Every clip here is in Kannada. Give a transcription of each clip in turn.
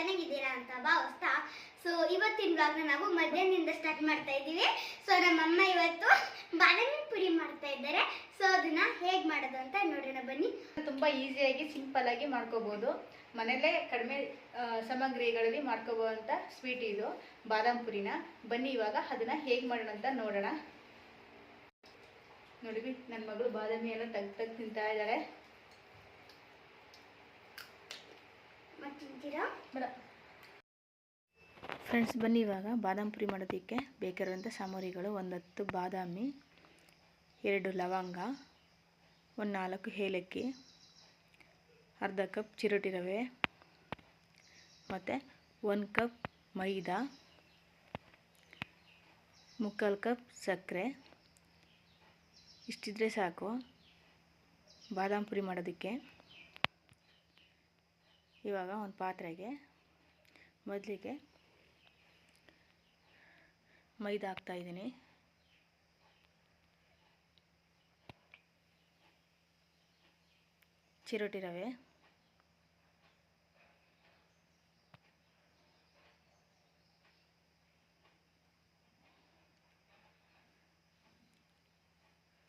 ಚೆನ್ನಾಗಿದ್ದೀರಾ ಅಂತ ಭಾವಿಸ್ತಾ ಸೊ ಇವತ್ತಿನ ಬ್ಲಾಗ್ನ ನಾವು ಮಧ್ಯಾಹ್ನದಿಂದ ಸ್ಟಾರ್ಟ್ ಮಾಡ್ತಾ ಇದ್ದೀವಿ. ಸೊ ನಮ್ಮಮ್ಮ ಇವತ್ತು ಬಾದಾಮಿ ಪುರಿ ಮಾಡ್ತಾ ಇದ್ದಾರೆ. ಸೊ ಅದನ್ನ ಹೇಗೆ ಮಾಡೋದು ಅಂತ ನೋಡೋಣ ಬನ್ನಿ. ತುಂಬ ಈಸಿಯಾಗಿ ಸಿಂಪಲ್ ಆಗಿ ಮಾಡ್ಕೋಬಹುದು ಮನೆಯಲ್ಲೇ ಕಡಿಮೆ ಸಾಮಗ್ರಿಗಳಲ್ಲಿ ಮಾಡ್ಕೋಬಹುದಂತ ಸ್ವೀಟ್ ಇದು, ಬಾದಾಮ್ ಪುರಿನ. ಬನ್ನಿ ಇವಾಗ ಅದನ್ನ ಹೇಗೆ ಮಾಡೋಣ ಅಂತ ನೋಡೋಣ. ನೋಡಿ ನನ್ನ ಮಗಳು ಬಾದಾಮಿ ಎಲ್ಲ ತಗ್ ತಗ್ ತಿಂತಾ ಇದ್ದಾಳೆ ಫ್ರೆಂಡ್ಸ್ ಬನ್ನಿ ಇವಾಗ. ಬಾದಾಮ್ ಪುರಿ ಮಾಡೋದಕ್ಕೆ ಬೇಕಾಗಿರುವಂಥ ಸಾಮಗ್ರಿಗಳು. ಒಂದು ಹತ್ತು ಬಾದಾಮಿ, ಎರಡು ಲವಂಗ, ಒಂದು ನಾಲ್ಕು ಏಲಕ್ಕಿ, ಅರ್ಧ ಕಪ್ ಚಿರೋಟಿ ರವೆ, ಮತ್ತು ಒಂದು ಕಪ್ ಮೈದಾ, ಮುಕ್ಕಾಲು ಕಪ್ ಸಕ್ಕರೆ. ಇಷ್ಟಿದ್ರೆ ಸಾಕು. ಬಾದಾಮ್ ಪುರಿ ಮಾಡೋದಕ್ಕೆ. ಇವಾಗ ಒಂದು ಪಾತ್ರೆಗೆ ಮೊದಲಿಗೆ ಮೈದಾ ಹಾಕ್ತಾ ಇದ್ದೀನಿ. ಚಿರೋಟಿ ರವೆ.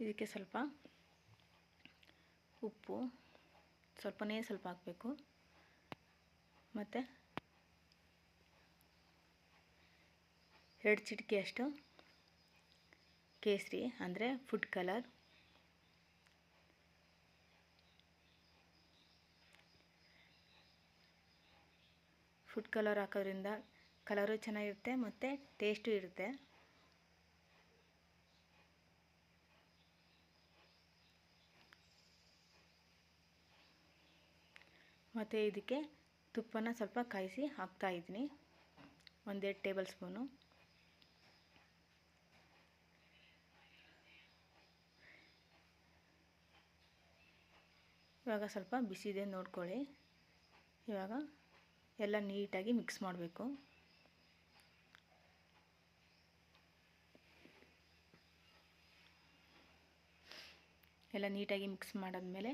ಇದಕ್ಕೆ ಸ್ವಲ್ಪ ಉಪ್ಪು, ಸ್ವಲ್ಪನೇ ಸ್ವಲ್ಪ ಹಾಕಬೇಕು. ಮತ್ತು? ಎರಡು ಚಿಟಿಕೆಯಷ್ಟು ಕೇಸರಿ ಅಂದರೆ ಫುಡ್ ಕಲರ್ ಫುಡ್ ಕಲರ್ ಹಾಕೋದ್ರಿಂದ ಕಲರು ಚೆನ್ನಾಗಿರುತ್ತೆ ಮತ್ತು ಟೇಸ್ಟು ಇರುತ್ತೆ. ಮತ್ತು ಇದಕ್ಕೆ ತುಪ್ಪನ ಸ್ವಲ್ಪ ಕಾಯಿಸಿ ಹಾಕ್ತಾ ಇದ್ದೀನಿ. ಒಂದೆರಡು ಟೇಬಲ್ ಸ್ಪೂನು. ಇವಾಗ ಸ್ವಲ್ಪ ಬಿಸಿದೆ ನೋಡ್ಕೊಳ್ಳಿ. ಇವಾಗ ಎಲ್ಲ ನೀಟಾಗಿ ಮಿಕ್ಸ್ ಮಾಡಬೇಕು. ಎಲ್ಲ ನೀಟಾಗಿ ಮಿಕ್ಸ್ ಮಾಡಾದ್ಮೇಲೆ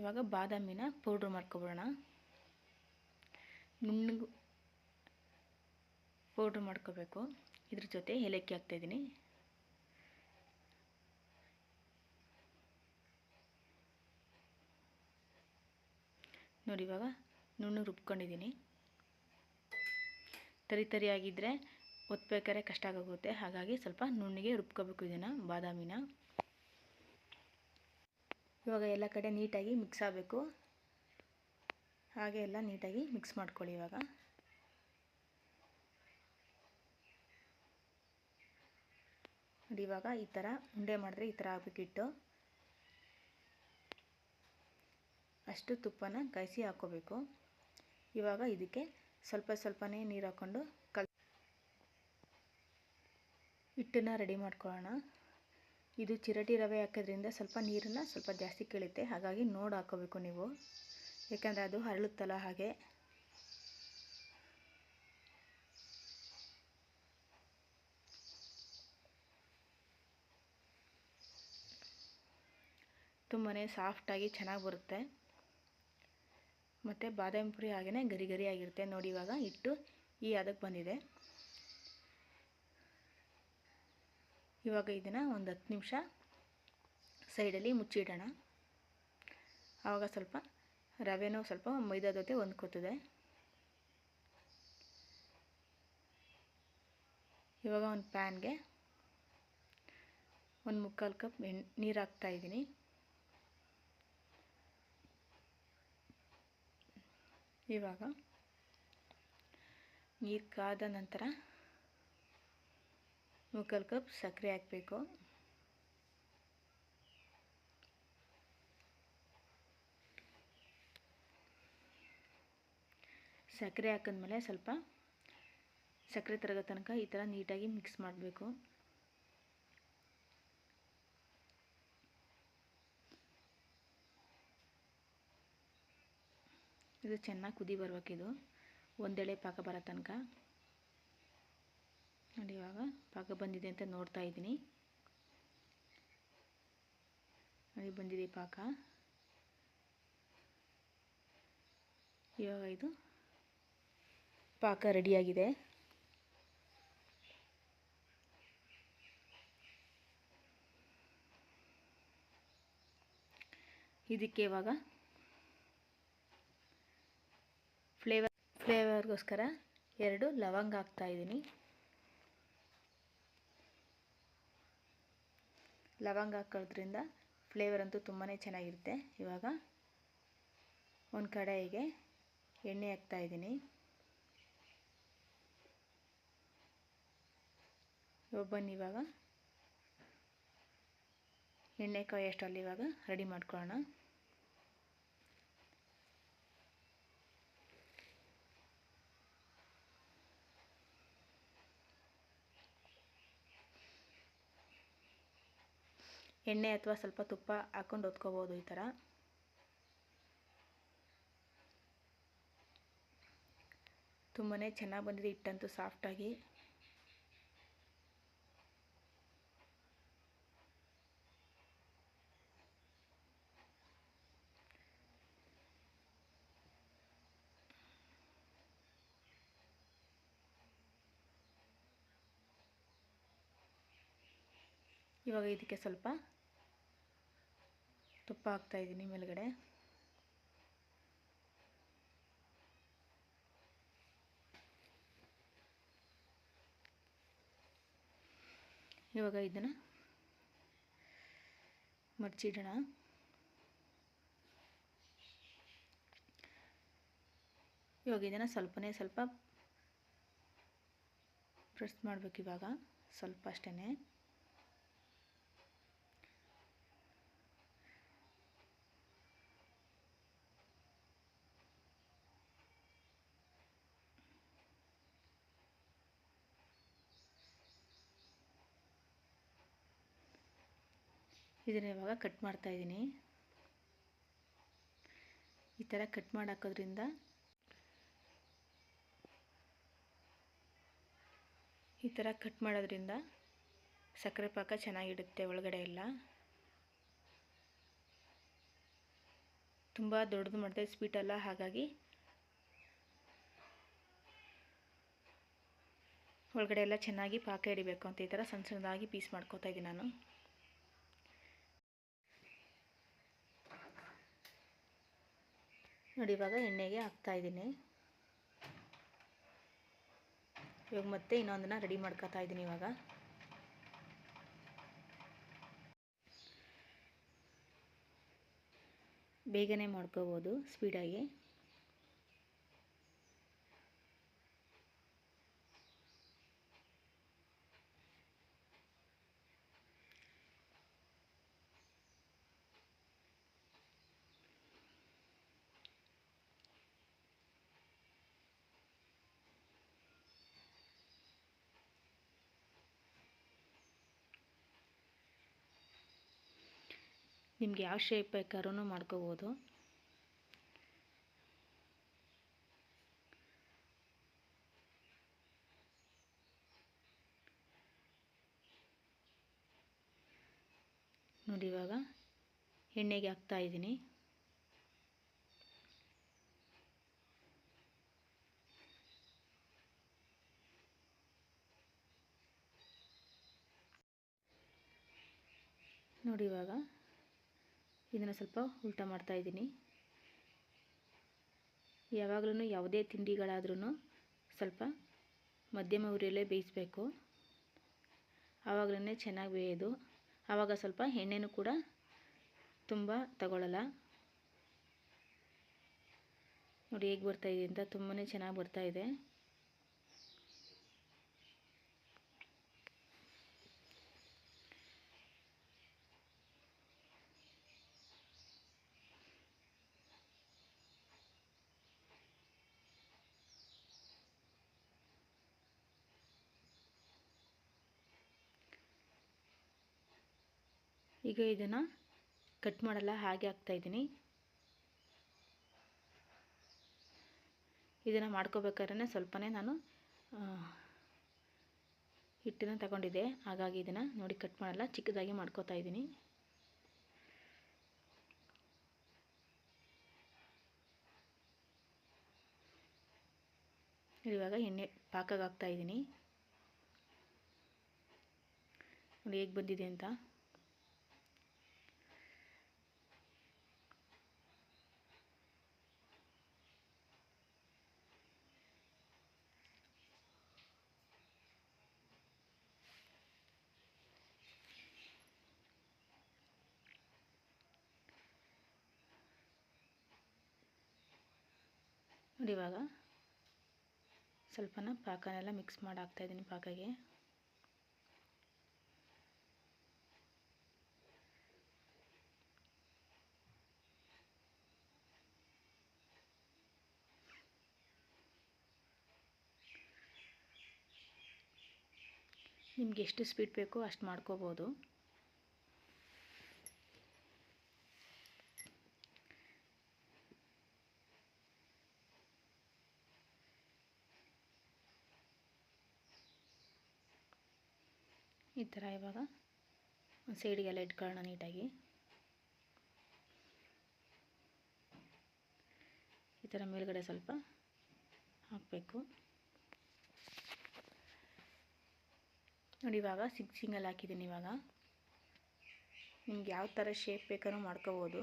ಇವಾಗ ಬಾದಾಮಿನ ಪೌಡ್ರ್ ಮಾಡ್ಕೊಬಿಡೋಣ ನುಣ್ಣಗೆ ಪೌಡ್ರ್ ಮಾಡ್ಕೋಬೇಕು. ಇದ್ರ ಜೊತೆ ಏಲಕ್ಕಿ ಹಾಕ್ತಾಯಿದ್ದೀನಿ. ನೋಡಿ ಇವಾಗ ನುಣ್ಣಗೆ ರುಬ್ಕೊಂಡಿದ್ದೀನಿ. ತರಿ ತರಿಯಾಗಿದ್ದರೆ ಒತ್ಬೇಕಾದ್ರೆ ಕಷ್ಟ ಆಗೋಗುತ್ತೆ. ಹಾಗಾಗಿ ಸ್ವಲ್ಪ ನುಣ್ಣಿಗೆ ರುಬ್ಕೋಬೇಕು ಇದನ್ನು ಬಾದಾಮಿನ. ಇವಾಗ ಎಲ್ಲ ಕಡೆ ನೀಟಾಗಿ ಮಿಕ್ಸ್ ಆಗಬೇಕು. ಹಾಗೆ ಎಲ್ಲ ನೀಟಾಗಿ ಮಿಕ್ಸ್ ಮಾಡ್ಕೊಳ್ಳಿ ಇವಾಗ. ನೋಡಿ ಇವಾಗ ಈ ಥರ ಉಂಡೆ ಮಾಡಿದ್ರೆ ಈ ಥರ ಹಾಕ್ಬೇಕಿಟ್ಟು ಅಷ್ಟು ತುಪ್ಪನ ಕಾಯಿಸಿ ಹಾಕ್ಕೋಬೇಕು. ಇವಾಗ ಇದಕ್ಕೆ ಸ್ವಲ್ಪ ಸ್ವಲ್ಪನೇ ನೀರು ಹಾಕ್ಕೊಂಡು ಕಲ್ ಹಿಟ್ಟನ್ನು ರೆಡಿ ಮಾಡ್ಕೊಳ್ಳೋಣ. ಇದು ಚಿರಟಿ ರವೆ ಹಾಕೋದ್ರಿಂದ ಸ್ವಲ್ಪ ನೀರನ್ನು ಸ್ವಲ್ಪ ಜಾಸ್ತಿ ಕೀಳುತ್ತೆ. ಹಾಗಾಗಿ ನೋಡಿ ಹಾಕೋಬೇಕು ನೀವು. ಯಾಕಂದರೆ ಅದು ಹರಳುತ್ತಲ್ಲ ಹಾಗೆ. ತುಂಬಾ ಸಾಫ್ಟಾಗಿ ಚೆನ್ನಾಗಿ ಬರುತ್ತೆ. ಮತ್ತು ಬಾದಾಮಿ ಪುರಿ ಹಾಗೆಯೇ ಗರಿ ಗರಿ ಆಗಿರುತ್ತೆ. ನೋಡಿ ಇವಾಗ ಹಿಟ್ಟು ಈ ಅದಕ್ಕೆ ಬಂದಿದೆ. ಇವಾಗ ಇದನ್ನು ಒಂದು ಹತ್ತು ನಿಮಿಷ ಸೈಡಲ್ಲಿ ಮುಚ್ಚಿಡೋಣ. ಆವಾಗ ಸ್ವಲ್ಪ ರವೆನೂ ಸ್ವಲ್ಪ ಮೈದಾ ಜೊತೆ ಹೊಂದ್ಕೋತದೆ. ಇವಾಗ ಒಂದು ಪ್ಯಾನ್ಗೆ ಒಂದು ಮುಕ್ಕಾಲು ಕಪ್ ಎಣ್ಣೆ ನೀರು ಹಾಕ್ತಾಯಿದ್ದೀನಿ ಇವಾಗ ನೀರು ಕಾದ ನಂತರ ಮುಕ್ಕಾಲು ಕಪ್ ಸಕ್ಕರೆ ಹಾಕಬೇಕು. ಸಕ್ಕರೆ ಹಾಕಿದ್ಮೇಲೆ ಸ್ವಲ್ಪ ಸಕ್ಕರೆ ತರಗೋ ತನಕ ಈ ಥರ ನೀಟಾಗಿ ಮಿಕ್ಸ್ ಮಾಡಬೇಕು. ಇದು ಚೆನ್ನಾಗಿ ಕುದಿ ಬರ್ಬೇಕಿದು. ಒಂದೆಳೆ ಪಾಕ ಬರೋ ತನಕ. ನೋಡಿ ಇವಾಗ ಪಾಕ ಬಂದಿದೆ ಅಂತ ನೋಡ್ತಾ ಇದ್ದೀನಿ. ನೋಡಿ ಬಂದಿದೆ ಪಾಕ. ಇವಾಗ ಇದು ಪಾಕ ರೆಡಿಯಾಗಿದೆ. ಇದಕ್ಕೆ ಇವಾಗ ಫ್ಲೇವರ್, ಫ್ಲೇವರ್ಗೋಸ್ಕರ ಎರಡು ಲವಂಗ ಹಾಕ್ತಾಯಿದ್ದೀನಿ ಲವಂಗ ಹಾಕೋದ್ರಿಂದ ಫ್ಲೇವರ್ ಅಂತೂ ತುಂಬಾ ಚೆನ್ನಾಗಿರುತ್ತೆ. ಇವಾಗ ಒಂದು ಕಡಾಯಿಗೆ ಎಣ್ಣೆ ಹಾಕ್ತಾ ಇದ್ದೀನಿ. ಬನ್ನಿ ಇವಾಗ. ಎಣ್ಣೆ ಕಾಯೋಷ್ಟರಲ್ಲಿ ಇವಾಗ ರೆಡಿ ಮಾಡ್ಕೊಳ್ಳೋಣ. ಎಣ್ಣೆ ಅಥವಾ ಸ್ವಲ್ಪ ತುಪ್ಪ ಹಾಕ್ಕೊಂಡು ಹೊತ್ಕೋಬೋದು ಈ ಥರ. ತುಂಬಾ ಚೆನ್ನಾಗಿ ಬಂದಿದೆ ಹಿಟ್ಟಂತೂ ಸಾಫ್ಟಾಗಿ ಇವಾಗ ಇದಕ್ಕೆ ಸ್ವಲ್ಪ ತುಪ್ಪ ಹಾಕ್ತಾ ಇದ್ದೀನಿ ಮೇಲ್ಗಡೆ. ಇವಾಗ ಇದನ್ನು ಮಡಚಿಡೋಣ. ಇವಾಗ ಇದನ್ನು ಸ್ವಲ್ಪನೇ ಸ್ವಲ್ಪ ಪ್ರೆಸ್ ಮಾಡಬೇಕು ಇವಾಗ. ಸ್ವಲ್ಪ ಅಷ್ಟೇ ಇದನ್ನ ಇವಾಗ ಕಟ್ ಮಾಡ್ತಾ ಇದ್ದೀನಿ ಈ ಥರ ಕಟ್ ಮಾಡಾಕೋದ್ರಿಂದ ಈ ಥರ ಕಟ್ ಮಾಡೋದ್ರಿಂದ ಸಕ್ಕರೆ ಪಾಕ ಚೆನ್ನಾಗಿಡುತ್ತೆ ಒಳಗಡೆ ಎಲ್ಲ. ತುಂಬ ದೊಡ್ಡದು ಮಾಡಿದೆ ಸ್ವೀಟಲ್ಲ ಹಾಗಾಗಿ ಒಳಗಡೆ ಎಲ್ಲ ಚೆನ್ನಾಗಿ ಪಾಕ ಹಿಡಿಬೇಕು ಅಂತ ಈ ಥರ ಸಣ್ಣ ಸಣ್ಣದಾಗಿ ಪೀಸ್ ಮಾಡ್ಕೋತಾ ಇದ್ದೀನಿ ನಾನು. ನೋಡಿ, ಇವಾಗ ಎಣ್ಣೆಗೆ ಹಾಕ್ತಾ ಇದ್ದೀನಿ. ಇವಾಗ ಮತ್ತೆ ಇನ್ನೊಂದನ್ನ ರೆಡಿ ಮಾಡ್ಕೊತಾ ಇದ್ದೀನಿ ಇವಾಗ. ಬೇಗನೆ ಮಾಡ್ಕೋಬೋದು ಸ್ಪೀಡಾಗಿ ನಿಮ್ಗೆ ಯಾವ ಶೇಪ್ ಬೇಕಾದ್ರೂ ಮಾಡ್ಕೋಬೋದು. ನೋಡಿ ಇವಾಗ ಎಣ್ಣೆಗೆ ಹಾಕ್ತಾ ಇದ್ದೀನಿ. ನೋಡಿ ಇವಾಗ ಇದನ್ನು ಸ್ವಲ್ಪ ಉಲ್ಟಾ ಮಾಡ್ತಾ ಇದ್ದೀನಿ. ಯಾವಾಗಲೂ ಯಾವುದೇ ತಿಂಡಿಗಳಾದ್ರೂ ಸ್ವಲ್ಪ ಮಧ್ಯಮ ಉರಿಯಲ್ಲೇ ಬೇಯಿಸಬೇಕು. ಆವಾಗಲೇ ಚೆನ್ನಾಗಿ ಬೇಯೋದು. ಆವಾಗ ಸ್ವಲ್ಪ ಎಣ್ಣೆನೂ ಕೂಡ ತುಂಬ ತಗೊಳ್ಳಲ್ಲ ನೋಡಿ ಹೇಗೆ ಬರ್ತಾಯಿದೆ ಅಂತ ತುಂಬಾ ಚೆನ್ನಾಗಿ ಬರ್ತಾಯಿದೆ ಈಗ ಇದನ್ನು ಕಟ್ ಮಾಡಲ್ಲ, ಹಾಗೆ ಹಾಕ್ತಾಯಿದ್ದೀನಿ ಇದನ್ನು ಮಾಡ್ಕೋಬೇಕಾದ್ರೆ ಸ್ವಲ್ಪನೇ ನಾನು ಹಿಟ್ಟನ್ನು ತಗೊಂಡಿದ್ದೆ. ಹಾಗಾಗಿ ಇದನ್ನು ನೋಡಿ ಕಟ್ ಮಾಡಲ್ಲ, ಚಿಕ್ಕದಾಗಿ ಮಾಡ್ಕೋತಾ ಇದ್ದೀನಿ. ಇವಾಗ ಎಣ್ಣೆ ಹಾಕ್ತಾ ಇದ್ದೀನಿ. ನೋಡಿ ಹೇಗೆ ಬಂದಿದೆ ಅಂತ. ನೋಡಿ ಇವಾಗ ಸ್ವಲ್ಪನ ಪಾಕನೆಲ್ಲ ಮಿಕ್ಸ್ ಮಾಡಿ ಹಾಕ್ತಾಯಿದ್ದೀನಿ ಪಾಕಗೆ ನಿಮ್ಗೆ ಎಷ್ಟು ಸ್ವೀಟ್ ಬೇಕೋ ಅಷ್ಟು ಮಾಡ್ಕೋಬೋದು ಈ ಥರ ಇವಾಗ. ಒಂದು ಸೈಡಿಗೆಲ್ಲ ಇಟ್ಕೊಳ್ಳೋಣ ನೀಟಾಗಿ. ಈ ಥರ ಮೇಲ್ಗಡೆ ಸ್ವಲ್ಪ ಹಾಕಬೇಕು. ನೋಡಿ, ಇವಾಗ ಸಿಕ್ಸಿಂಗಲ್ಲಿ ಹಾಕಿದ್ದೀನಿ ಇವಾಗ. ನಿಮ್ಗೆ ಯಾವ ಥರ ಶೇಪ್ ಬೇಕಾದ್ರೂ ಮಾಡ್ಕೋಬೋದು.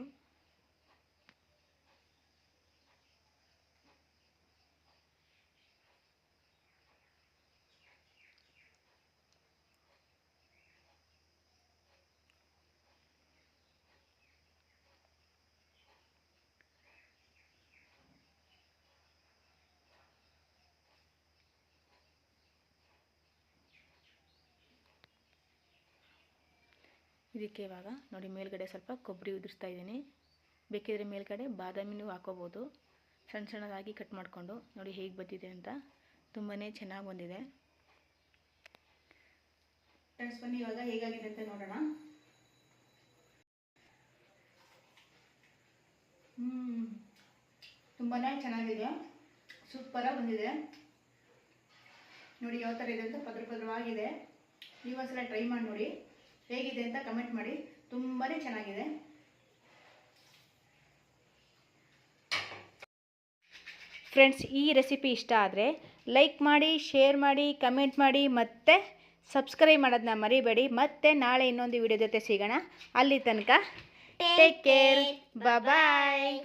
ಇದಕ್ಕೆ ಇವಾಗ ನೋಡಿ ಮೇಲ್ಗಡೆ ಸ್ವಲ್ಪ ಕೊಬ್ಬರಿ ಉದುರಿಸ್ತಾ ಇದ್ದೀನಿ. ಬೇಕಿದ್ರೆ ಮೇಲ್ಗಡೆ ಬಾದಾಮಿನೂ ಹಾಕೋಬೋದು. ಸಣ್ಣ ಸಣ್ಣದಾಗಿ ಕಟ್ ಮಾಡಿಕೊಂಡು ನೋಡಿ ಹೇಗೆ ಬಂದಿದೆ ಅಂತ. ತುಂಬಾ ಚೆನ್ನಾಗಿ ಬಂದಿದೆ. ಫ್ರೆಂಡ್ಸ್ ಬನ್ನಿ, ಇವಾಗ ಹೇಗಾಗಿದೆ ಅಂತ ನೋಡೋಣ. ಹ್ಞೂ ತುಂಬಾ ಚೆನ್ನಾಗಿದೆ. ಸೂಪರಾಗಿ ಬಂದಿದೆ. ನೋಡಿ ಯಾವ ಥರ ಇದೆ ಅಂತ ಪದ್ರ ಪದ್ರವಾಗಿದೆ ನೀವು ಒಂದ್ಸಲ ಟ್ರೈ ಮಾಡಿ ನೋಡಿ. ಹೇಗಿದೆ ಅಂತ ಕಮೆಂಟ್ ಮಾಡಿ. ತುಂಬಾ ಚೆನ್ನಾಗಿದೆ. ಫ್ರೆಂಡ್ಸ್ ಈ ರೆಸಿಪಿ ಇಷ್ಟ ಆದರೆ ಲೈಕ್ ಮಾಡಿ ಶೇರ್ ಮಾಡಿ ಕಮೆಂಟ್ ಮಾಡಿ ಮತ್ತು ಸಬ್ಸ್ಕ್ರೈಬ್ ಮಾಡೋದನ್ನ ಮರಿಬೇಡಿ. ಮತ್ತೆ ನಾಳೆ ಇನ್ನೊಂದು ವಿಡಿಯೋ ಜೊತೆ ಸಿಗೋಣ. ಅಲ್ಲಿ ತನಕ ಟೇಕ್ ಕೇರ್ ಬಾಯ್